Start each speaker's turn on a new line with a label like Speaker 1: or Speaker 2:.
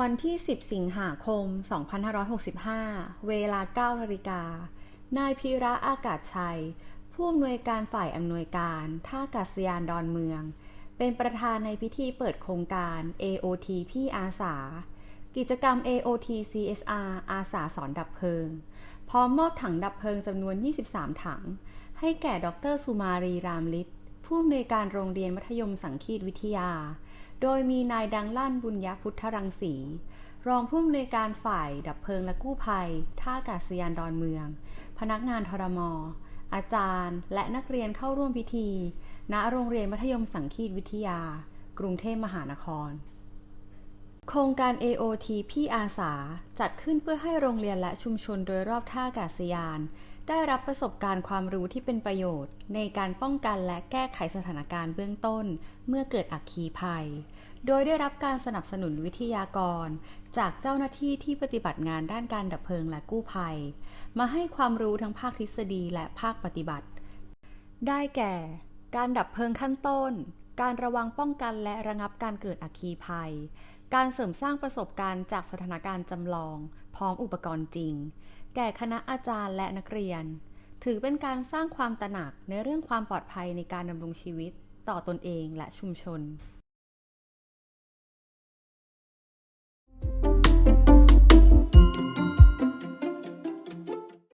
Speaker 1: วันที่ 10 สิงหาคม 2565 เวลา9นาฬิกา นายพีระอากาศชัย ผู้อำนวยการฝ่ายอำนวยการท่าอากาศยานดอนเมือง เป็นประธานในพิธีเปิดโครงการ AOT พี่อาสา กิจกรรม AOT CSR อาสาสอนดับเพลิง พร้อมมอบถังดับเพลิงจำนวน 23 ถัง ให้แก่ดรสุมารีรามฤทธิ์ผู้อำนวยการโรงเรียนมัธยมสังคีตวิทยา โดยมีนายดังลั่นบุญยพุทธรังสี รองผู้อำนวยการฝ่ายดับเพลิงและกู้ภัย ท่าอากาศยานดอนเมือง พนักงานทรมออาจารย์ และนักเรียนเข้าร่วมพิธี ณ โรงเรียนมัธยมสังคีตวิทยา กรุงเทพมหานคร โครงการ AOT พี่อาสา จัดขึ้นเพื่อให้โรงเรียนและชุมชนโดยรอบท่าอากาศยาน ได้รับประสบการณ์ความรู้ที่เป็นประโยชน์ ในการป้องกันและแก้ไขสถานการณ์เบื้องต้น เมื่อเกิดอัคคีภัย โดยได้รับการสนับสนุนวิทยากร จากเจ้าหน้าที่ที่ปฏิบัติงานด้านการดับเพลิงและกู้ภัย มาให้ความรู้ทั้งภาคทฤษฎีและภาคปฏิบัติ ได้แก่ การดับเพลิงขั้นต้น การระวังป้องกันและระงับการเกิดอัคคีภัย การเสริมสร้างประสบการณ์จากสถานการณ์จำลอง พร้อมอุปกรณ์จริง แก่คณะอาจารย์และนักเรียน ถือเป็นการสร้างความตระหนักในเรื่องความปลอดภัยในการดำรงชีวิต ต่อตนเองและชุมชน